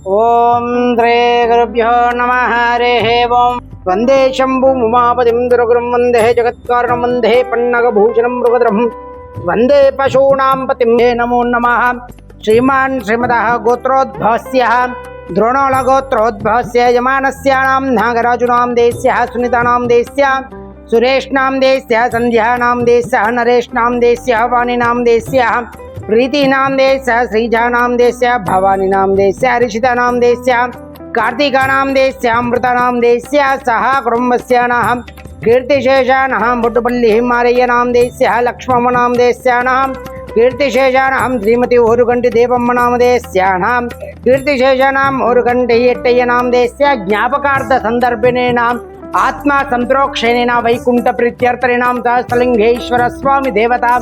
ॐ त्रे गुरुभ्यो नमः, हरेः ओं वंदे शम्भुमुमापतिं दुर्गुरुं, वंदे जगत्कारणं, वंदे पन्नगभूषणं मृगद्रहं वंदे पशूनां पतिं नमो नमः। श्रीमान् श्रीमदः गोत्रोद्भवस्यः, द्रोणोलगोत्रोद्भवस्य यमानस्याणां नागराजुनां देस्यः सुनितानां देस्या सुरेष्णां देस्यः सन्ध्यानां देस्यः नरेष्णां देस्यः वाणिनां देस्यः प्रीतीनां देस्य देश देस्य भवानीनां देश, हरिषितानां देस्य कार्तिकानां देस्य अमृतानां देश सह कुटुम्बस्य नः कीर्तिशेषानः मुट्टुपल्लिः मारय्यनां देस्य लक्ष्मणां देस्यानां कीर्तिशेषानां, श्रीमति ओरुकण्ठिदेवम्मनाम देस्यानां कीर्तिशेषानाम् ओरुकण्ठि एट्टय्यनां देस्य ज्ञापकार्थसन्दर्भिणीनाम् आत्मा संतोक्षण वैकुंठ प्रीत्यर्तरीणाम सहस्रलिंगेश्वर स्वामी देवता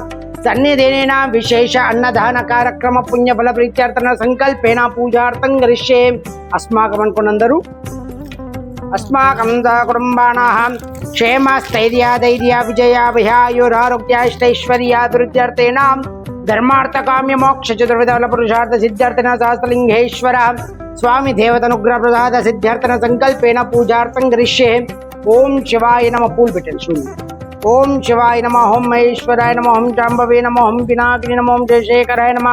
सन्निधि विशेष अन्नदान कार्यक्रम पुण्य बल प्रीत्यर्थ संकल्पेन पूजार्थं करिष्ये। अस्माकमनुकुनन्दरु अस्माकं कुटुम्बाणाः क्षेमस्थैर्या धैर्या विजया विहायुरारोग्याष्टैश्वर्या दुरित्यर्थेणां धर्मार्थकाम्यमोक्षचतुर्विधबलपुरुषार्थसिद्ध्यर्थेन शास्त्रलिङ्गेश्वरः स्वामी देवतनुग्रहप्रसादसिद्ध्यर्थनसङ्कल्पेन पूजा करिष्ये। ॐ शिवाय नमः। पूल्पिटल् शून्य। ఓం శివాయ నమ ఓం మహేశ్వరాయ నమ ఓం జాంబవే నమ ఓం పినాకిని నమ ఓం జయశేఖరాయ నమ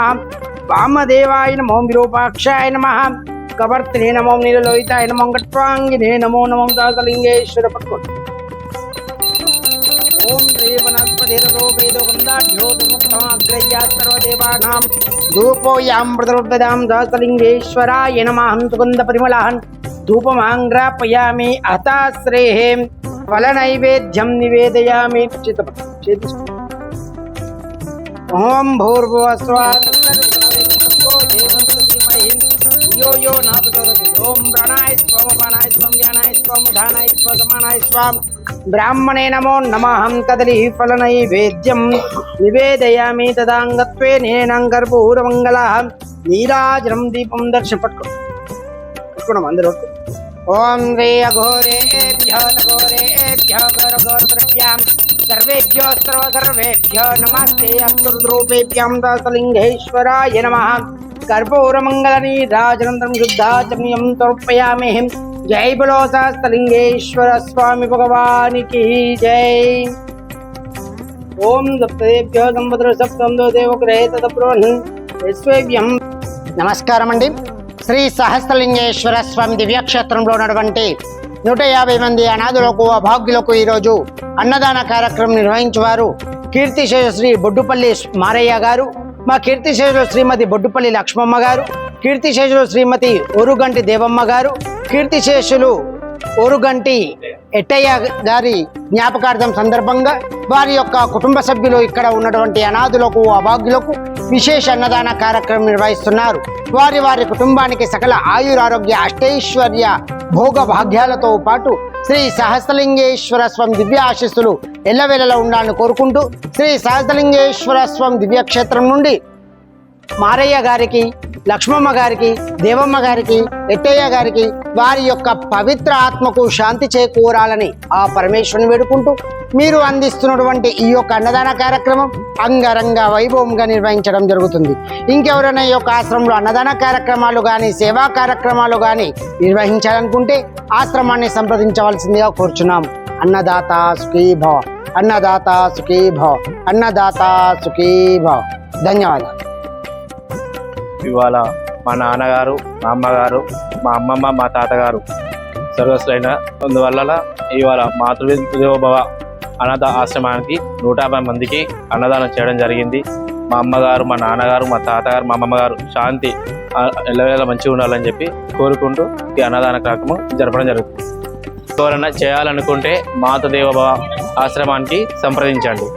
వామదేవాయ నమ ఓం విరూపాక్షాయ నమ కవర్తినే నమో నీలలోహితాయ నమో గట్వాంగినే నమో నమో దాసలింగేశ్వర పట్టుకోండి ఓం శ్రీ వనస్పతిరో సర్వదేవానాం ధూపోయాం దాసలింగేశ్వరాయ నమః సుగంధ పరిమళాన్ ధూపమాంగ్రాపయామి అతాశ్రేహే ఫల నైవేద్యం నివేదయామి చిత్తపట్టు చేతి ఓం భూర్భువస్వాయో యో నాపదోరతి ఓం ప్రణాయ స్వం పానాయ స్వం వ్యానాయ స్వం ఉధానాయ స్వ సమానాయ స్వాం బ్రాహ్మణే నమో నమః కదలి ఫల నైవేద్యం నివేదయామి తదాంగత్వే నేనం కర్పూరమంగళ నీరాజనం ఘోరేభ్యో ఘోరఘోరభ్యాం సర్వేభ్యో సర్వ సర్వేభ్యో నమస్తే అప్తృద్రూపేభ్యాం దాసలింగేశ్వరాయ నమః కర్పూరమంగళనీరాజనందరం శుద్ధాచమ్యం తర్పయామి జై బలో స్వామి భగవానికి జై ఓం సప్తదేభ్యో సంభద్ర సప్తందో దేవగ్రహే తదబ్రోహన్ విశ్వేభ్యం నమస్కారం అండి శ్రీ సహస్రలింగేశ్వర స్వామి దివ్యక్షేత్రంలో ఉన్నటువంటి నూట యాభై మంది అనాథులకు అభాగ్యులకు ఈరోజు అన్నదాన కార్యక్రమం నిర్వహించేవారు కీర్తిశేష శ్రీ బొడ్డుపల్లి మారయ్య గారు మా కీర్తిశేషులు శ్రీమతి బొడ్డుపల్లి లక్ష్మమ్మ గారు కీర్తిశేషులు శ్రీమతి ఓరుగంటి దేవమ్మ గారు కీర్తిశేషులు ఓరుగంటి ఎట్టయ్య గారి జ్ఞాపకార్థం సందర్భంగా వారి యొక్క కుటుంబ సభ్యులు ఇక్కడ ఉన్నటువంటి అనాథులకు అభాగ్యులకు విశేష అన్నదాన కార్యక్రమం నిర్వహిస్తున్నారు. వారి వారి కుటుంబానికి సకల ఆయురారోగ్య అష్టైశ్వర్య భోగ భాగ్యాలతో పాటు శ్రీ సహస్రలింగేశ్వర స్వామి దివ్య ఆశీస్సులు ఎల్లవేళలా ఉండాలని కోరుకుంటూ శ్రీ సహస్రలింగేశ్వర స్వామి దివ్యక్షేత్రం నుండి మారయ్య గారికి లక్ష్మమ్మ గారికి దేవమ్మ గారికి ఎట్టయ్య గారికి వారి యొక్క పవిత్ర ఆత్మకు శాంతి చేకూరాలని ఆ పరమేశ్వరుని వేడుకుంటూ మీరు అందిస్తున్నటువంటి ఈ యొక్క అన్నదాన కార్యక్రమం అంగరంగ వైభవంగా నిర్వహించడం జరుగుతుంది. ఇంకెవరైనా ఈ యొక్క ఆశ్రమంలో అన్నదాన కార్యక్రమాలు కానీ సేవా కార్యక్రమాలు కానీ నిర్వహించాలనుకుంటే ఆశ్రమాన్ని సంప్రదించవలసిందిగా కోరుచున్నాం. అన్నదాత సుఖీభవ అన్నదాత సుఖీభవ అన్నదాత సుఖీభవ ధన్యవాదాలు. ఇవాళ మా నాన్నగారు మా అమ్మగారు మా అమ్మమ్మ మా తాతగారు స్వర్గస్థులైన అందువల్ల ఇవాళ మాతృదేవోభవ అనాథ ఆశ్రమానికి నూట యాభై మందికి అన్నదానం చేయడం జరిగింది. మా అమ్మగారు మా నాన్నగారు మా తాతగారు మా అమ్మగారు శాంతి ఎల్లవేళ మంచిగా ఉండాలని చెప్పి కోరుకుంటూ ఈ అన్నదాన కార్యక్రమం జరపడం జరుగుతుంది. ఎవరైనా చేయాలనుకుంటే మాతృదేవోభవ ఆశ్రమానికి సంప్రదించండి.